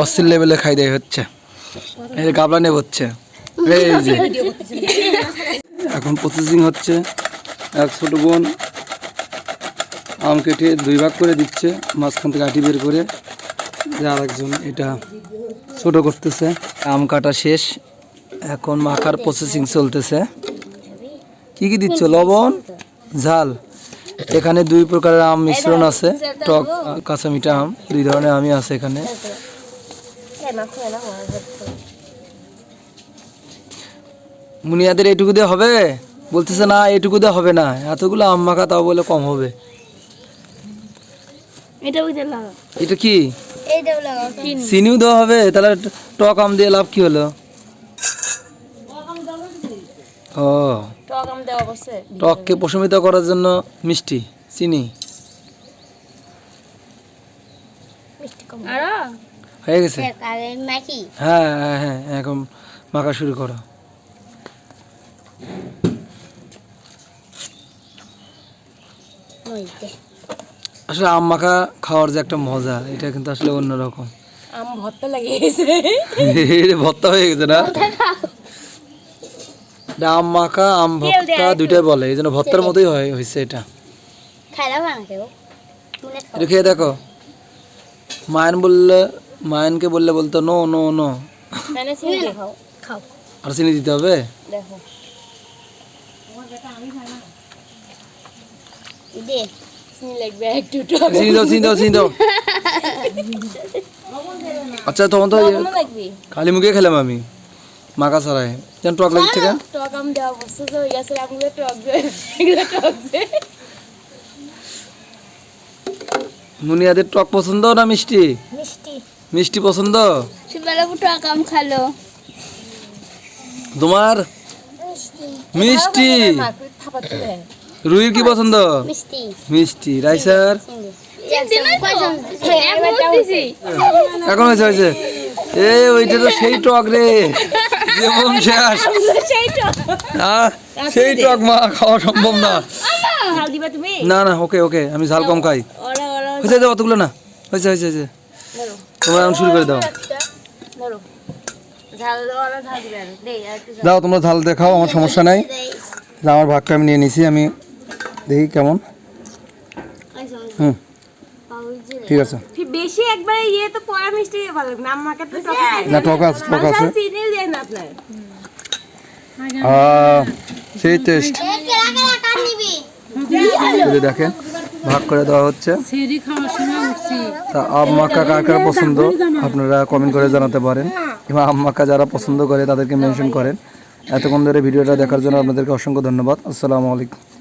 অস্থির লেভেলে খাই দেয় হচ্ছে। এই যে গাবলা নেব হচ্ছে এই যে। এখন প্রসেসিং হচ্ছে। এক ছোট বোন আম কেটে দুই ভাগ করে দিচ্ছে। মাঝখান থেকে আটি বের করে। যে আরেকজন এটা ছোট করতেছে। আম কাটা শেষ। এখন মাখার প্রসেসিং চলতেছে। কি কি দিচ্ছ? লবণ? ঝাল। এখানে দুই প্রকারের আম মিশ্রণ আছে টক কাঁচা মিঠা আম দুই ধরনের আমই আছে এখানে। মুনিয়াদের এইটুকু দিয়ে হবে? বলতেছে না এইটুকু দিয়ে হবে না। এতগুলো আম মাখা তাও বলে কম হবে। এটা কি? চিনিও দেওয়া হবে? তাহলে টক আম দিয়ে লাভ কি হলো? ও। টক আম দেওয়া বসে। টককে প্রশমিত করার জন্য মিষ্টি চিনি। মিষ্টি কম। আরও? হয়ে গেছে? হ্যাঁ হ্যাঁ হ্যাঁ এখন মাখা শুরু করো। আসলে আম মাখা খাওয়ার যে একটা মজা এটা কিন্তু আসলে অন্যরকম। আম ভর্তা লাগিয়েছে। ভর্তা হয়ে গেছে না? এটা আম মাখা আম ভর্তা দুইটাই বলে এই জন্য ভর্তার মতোই হয় হয়েছে এটা। খেয়ে দেখো। মায়ন বললে মায়নকে বললে বলতো নো নো নো। মানে আর চিনি দিতে হবে? আচ্ছা তখন তো খালি মুখে খেলাম আমি। মাখা ছাড়াই যেন টক লাগছে কেন টক আম দেওয়া বসে তো গেছে আমগুলো টক এগুলো টক মুনিয়াদের টক পছন্দ না মিষ্টি? মিষ্টি। মিষ্টি পছন্দ? সুবেলা টক আম খালো। তোমার? মিষ্টি। রুইর কি পছন্দ? মিষ্টি। মিষ্টি রাইসার এখন হয়েছে হয়েছে। এ ওইটা তো সেই টক রে। যেমন শেষ সেই টক মা খাওয়া সম্ভব না। না না, ওকে ওকে, আমি ঝাল কম খাই। হয়েছে দাও অতগুলো না। হয়েছে হয়েছে হয়েছে। তোমরা এখন শুরু করে দাও। দাও, তোমরা ঝাল দেখাও, আমার সমস্যা নাই। আমার ভাগটা আমি নিয়ে নিছি, আমি দেখি কেমন। হুম। ঠিক আছে। বেশি একবার ইয়ে তো পড়া মিষ্টি ভালো লাগবে না। আমাকে তো না টক আছে টক আছে। চিনি দেন আপনার। সেই টেস্ট যদি দেখেন ভাগ করে দেওয়া হচ্ছে। তা আম মাক্কা কার কার পছন্দ? আপনারা কমেন্ট করে জানাতে পারেন। কিংবা আম মাক্কা যারা পছন্দ করে তাদেরকে মেনশন করেন। এতক্ষণ ধরে ভিডিওটা দেখার জন্য আপনাদেরকে অসংখ্য ধন্যবাদ। আসসালামু আলাইকুম।